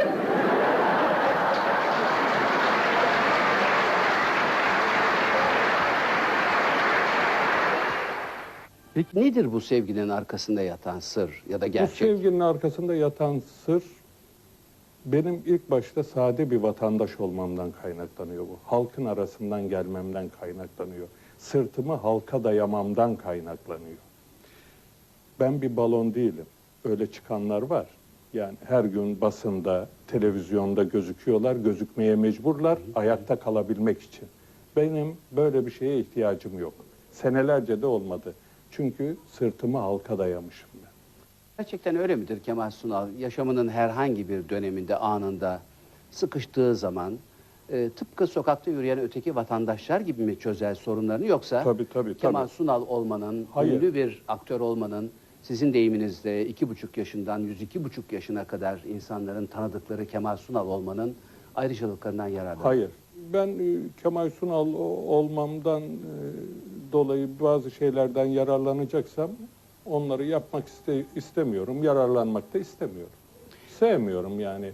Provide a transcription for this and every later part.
arkadaşlar. Nedir bu sevginin arkasında yatan sır ya da Bu gerçek? sevginin arkasında yatan sır benim ilk başta sade bir vatandaş olmamdan kaynaklanıyor bu. Halkın arasından gelmemden kaynaklanıyor. Sırtımı halka dayamamdan kaynaklanıyor. Ben bir balon değilim. Öyle çıkanlar var. Yani her gün basında, televizyonda gözüküyorlar, gözükmeye mecburlar ayakta kalabilmek için. Benim böyle bir şeye ihtiyacım yok. Senelerce de olmadı. Çünkü sırtımı halka dayamışım ben. Gerçekten öyle midir Kemal Sunal? Yaşamının herhangi bir döneminde, anında sıkıştığı zaman e, tıpkı sokakta yürüyen öteki vatandaşlar gibi mi çözer sorunlarını yoksa Tabii, tabii, Kemal tabii. Sunal olmanın, Hayır. ünlü bir aktör olmanın sizin deyiminizde iki buçuk yaşından 102 buçuk yaşına kadar insanların tanıdıkları Kemal Sunal olmanın ayrıcalıklarından yararlanır. Hayır. Ben e, Kemal Sunal olmamdan e, dolayı bazı şeylerden yararlanacaksam onları yapmak iste- istemiyorum. Yararlanmak da istemiyorum. Sevmiyorum yani.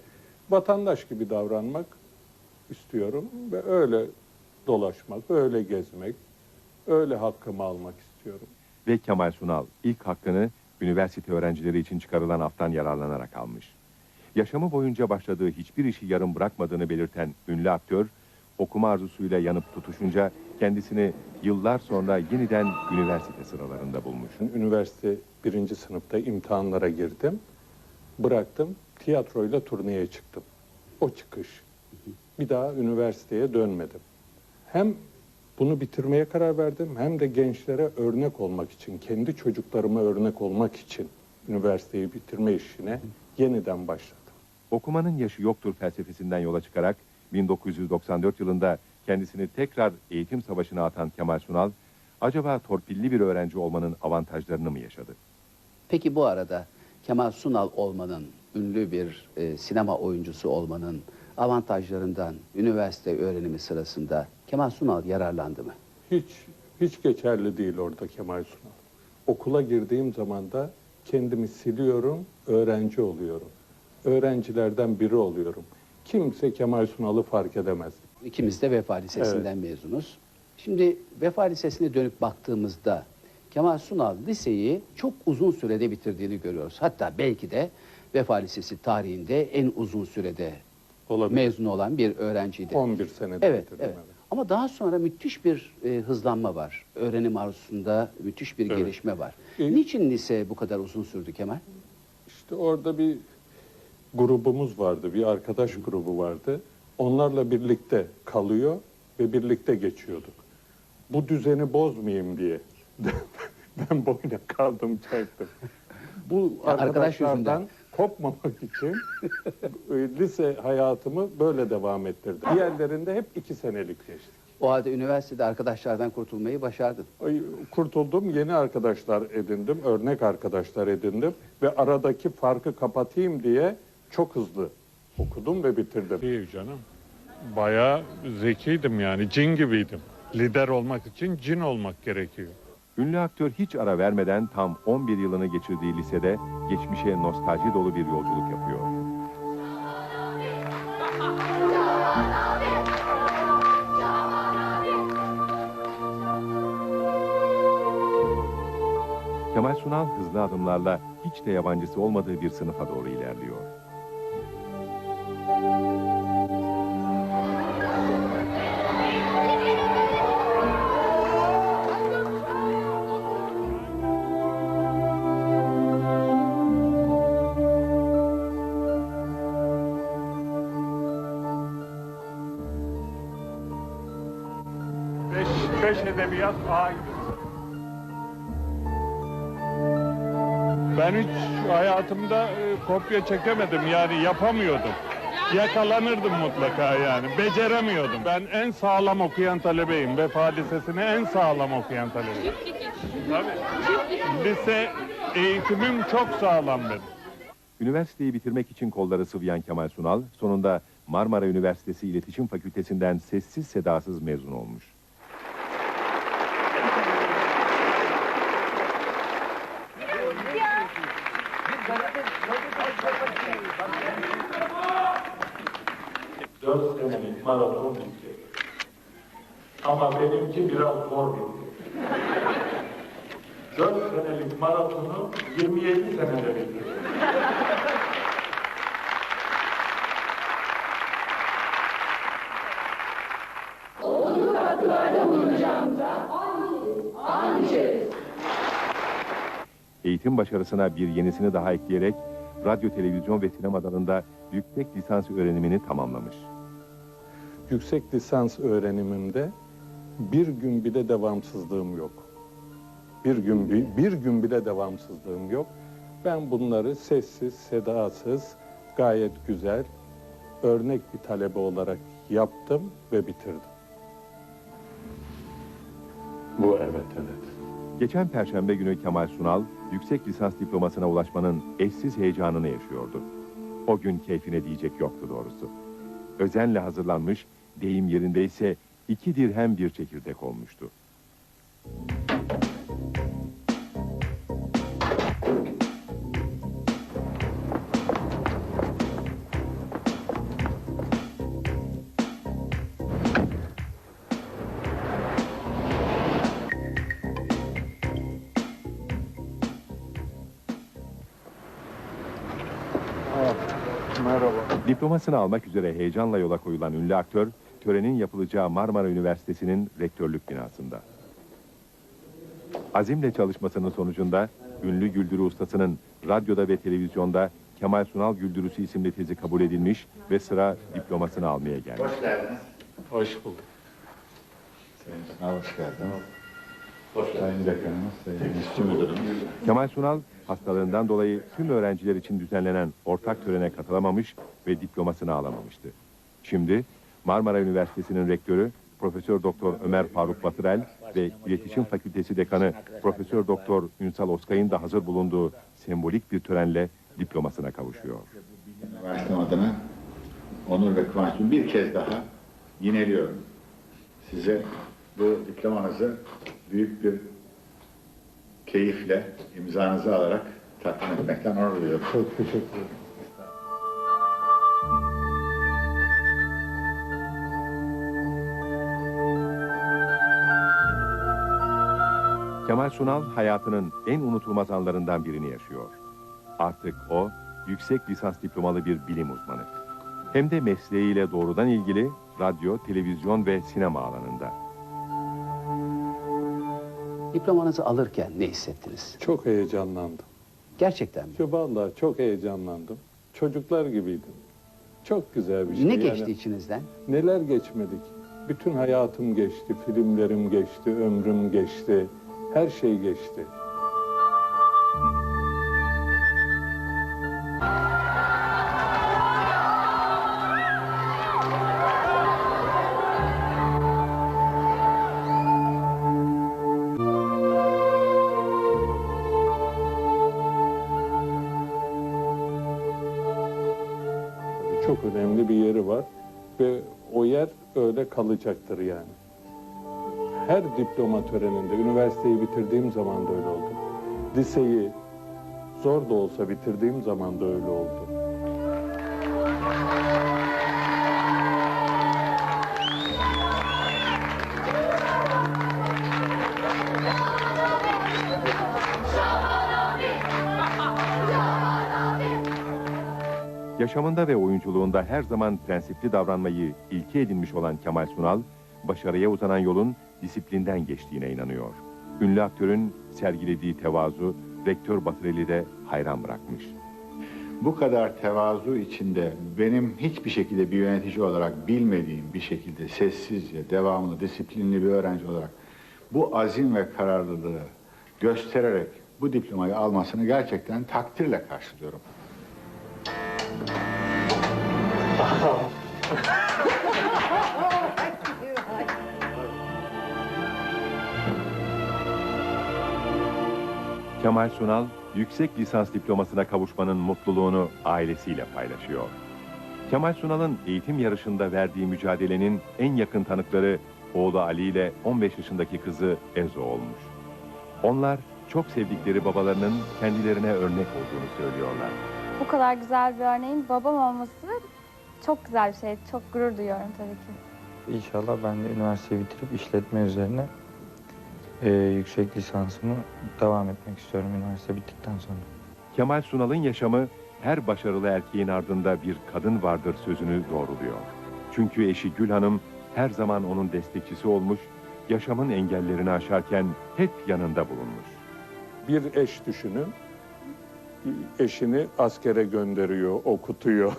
Vatandaş gibi davranmak istiyorum ve öyle dolaşmak, öyle gezmek, öyle hakkımı almak istiyorum. Ve Kemal Sunal ilk hakkını üniversite öğrencileri için çıkarılan aftan yararlanarak almış. Yaşamı boyunca başladığı hiçbir işi yarım bırakmadığını belirten ünlü aktör, okuma arzusuyla yanıp tutuşunca kendisini yıllar sonra yeniden üniversite sıralarında bulmuş. Üniversite birinci sınıfta imtihanlara girdim. Bıraktım. Tiyatroyla turneye çıktım. O çıkış. Bir daha üniversiteye dönmedim. Hem bunu bitirmeye karar verdim hem de gençlere örnek olmak için, kendi çocuklarıma örnek olmak için üniversiteyi bitirme işine yeniden başladım. Okumanın yaşı yoktur felsefesinden yola çıkarak 1994 yılında kendisini tekrar eğitim savaşına atan Kemal Sunal, acaba torpilli bir öğrenci olmanın avantajlarını mı yaşadı? Peki bu arada Kemal Sunal olmanın, ünlü bir e, sinema oyuncusu olmanın avantajlarından üniversite öğrenimi sırasında Kemal Sunal yararlandı mı? Hiç hiç geçerli değil orada Kemal Sunal. Okula girdiğim zaman da kendimi siliyorum, öğrenci oluyorum. Öğrencilerden biri oluyorum. Kimse Kemal Sunal'ı fark edemez. İkimiz de Vefa Lisesi'nden mezunuz. Şimdi Vefa Lisesi'ne dönüp baktığımızda Kemal Sunal liseyi çok uzun sürede bitirdiğini görüyoruz. Hatta belki de Vefa Lisesi tarihinde en uzun sürede Olabilir. mezun olan bir öğrenciydi. 11 senede Evet, bitirdim. evet. Ama daha sonra müthiş bir e, hızlanma var. Öğrenim arzusunda müthiş bir Evet. gelişme var. İyi. Niçin lise bu kadar uzun sürdü Kemal? İşte orada bir grubumuz vardı, bir arkadaş grubu vardı. Onlarla birlikte kalıyor ve birlikte geçiyorduk. Bu düzeni bozmayayım diye ben boyuna kaldım çaktım. Bu Ya arkadaşlardan kopmamak için e, lise hayatımı böyle devam ettirdim. Diğerlerinde hep iki senelik geçti. O halde üniversitede arkadaşlardan kurtulmayı başardın. Ay, Kurtuldum, yeni arkadaşlar edindim, örnek arkadaşlar edindim ve aradaki farkı kapatayım diye çok hızlı okudum ve bitirdim. İyi canım. Bayağı zekiydim yani cin gibiydim. Lider olmak için cin olmak gerekiyor. Ünlü aktör hiç ara vermeden tam 11 yılını geçirdiği lisede geçmişe nostalji dolu bir yolculuk yapıyor. Kemal Sunal hızlı adımlarla hiç de yabancısı olmadığı bir sınıfa doğru ilerliyor. Beş, edebiyat A gibi. Ben hiç hayatımda e, kopya çekemedim yani yapamıyordum. Yakalanırdım mutlaka yani. Beceremiyordum. Ben en sağlam okuyan talebeyim. Vefa Lisesi'ne en sağlam okuyan talebeyim. Tabii. Lise eğitimim çok sağlam benim. Üniversiteyi bitirmek için kolları sıvayan Kemal Sunal, sonunda Marmara Üniversitesi İletişim Fakültesinden sessiz sedasız mezun olmuş. Dört senelik maraton bitti. Ama benimki biraz zor bitti. Dört senelik maratonu 27 senede bitirdim. Eğitim başarısına bir yenisini daha ekleyerek radyo, televizyon ve sinema dalında yüksek lisans öğrenimini tamamlamış. Yüksek lisans öğrenimimde bir gün bile devamsızlığım yok. Bir gün bi- bir gün bile devamsızlığım yok. Ben bunları sessiz, sedasız, gayet güzel, örnek bir talebe olarak yaptım ve bitirdim. Bu evet evet. Geçen perşembe günü Kemal Sunal, yüksek lisans diplomasına ulaşmanın eşsiz heyecanını yaşıyordu. O gün keyfine diyecek yoktu doğrusu. Özenle hazırlanmış, deyim yerindeyse iki dirhem bir çekirdek olmuştu. Diplomasını almak üzere heyecanla yola koyulan ünlü aktör, törenin yapılacağı Marmara Üniversitesi'nin rektörlük binasında. Azimle çalışmasının sonucunda ünlü güldürü ustasının radyoda ve televizyonda Kemal Sunal Güldürüsü isimli tezi kabul edilmiş ve sıra diplomasını almaya gelmiş. Hoş geldiniz. Hoş bulduk. Hoş geldiniz. Hoş geldiniz. Sayın Dekanımız, Sayın İşçi Müdürümüz. Kemal Sunal hastalığından dolayı tüm öğrenciler için düzenlenen ortak törene katılamamış ve diplomasını alamamıştı. Şimdi Marmara Üniversitesi'nin rektörü Profesör Doktor Ömer Faruk Batırel ve İletişim Fakültesi Dekanı Profesör Doktor Ünsal Oskay'ın da hazır bulunduğu sembolik bir törenle diplomasına kavuşuyor. Üniversitem adına onur ve duyuyorum. bir kez daha yineliyorum. Size bu diplomanızı büyük bir keyifle imzanızı alarak takdim etmekten onur duyuyorum. Çok teşekkür ederim. Kemal Sunal hayatının en unutulmaz anlarından birini yaşıyor. Artık o yüksek lisans diplomalı bir bilim uzmanı. Hem de mesleğiyle doğrudan ilgili radyo, televizyon ve sinema alanında. Diplomanızı alırken ne hissettiniz? Çok heyecanlandım. Gerçekten mi? Şu Vallahi çok heyecanlandım. Çocuklar gibiydim. Çok güzel bir şey. Ne Yani geçti içinizden? Neler geçmedik. Bütün hayatım geçti, filmlerim geçti, ömrüm geçti. Her şey geçti. Önemli bir yeri var ve o yer öyle kalacaktır yani. Her diploma töreninde, üniversiteyi bitirdiğim zaman da öyle oldu. Liseyi zor da olsa bitirdiğim zaman da öyle oldu. Yaşamında ve oyunculuğunda her zaman prensipli davranmayı ilke edinmiş olan Kemal Sunal, başarıya uzanan yolun disiplinden geçtiğine inanıyor. Ünlü aktörün sergilediği tevazu, rektör Batıreli de hayran bırakmış. Bu kadar tevazu içinde benim hiçbir şekilde bir yönetici olarak bilmediğim bir şekilde sessizce, devamlı, disiplinli bir öğrenci olarak bu azim ve kararlılığı göstererek bu diplomayı almasını gerçekten takdirle karşılıyorum. Kemal Sunal, yüksek lisans diplomasına kavuşmanın mutluluğunu ailesiyle paylaşıyor. Kemal Sunal'ın eğitim yarışında verdiği mücadelenin en yakın tanıkları oğlu Ali ile 15 yaşındaki kızı Ezo olmuş. Onlar çok sevdikleri babalarının kendilerine örnek olduğunu söylüyorlar. Bu kadar güzel bir örneğin babam olması çok güzel bir şey. Çok gurur duyuyorum tabii ki. İnşallah ben de üniversiteyi bitirip işletme üzerine e, yüksek lisansımı devam etmek istiyorum üniversite bittikten sonra. Kemal Sunal'ın yaşamı her başarılı erkeğin ardında bir kadın vardır sözünü doğruluyor. Çünkü eşi Gül Hanım her zaman onun destekçisi olmuş, yaşamın engellerini aşarken hep yanında bulunmuş. Bir eş düşünün, eşini askere gönderiyor, okutuyor.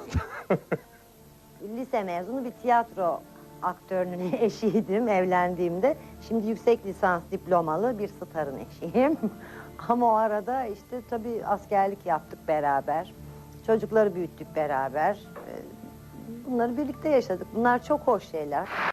Lise mezunu bir tiyatro aktörünün eşiydim evlendiğimde. Şimdi yüksek lisans diplomalı bir starın eşiyim. Ama o arada işte tabii askerlik yaptık beraber. Çocukları büyüttük beraber. Ee, Bunları birlikte yaşadık. Bunlar çok hoş şeyler.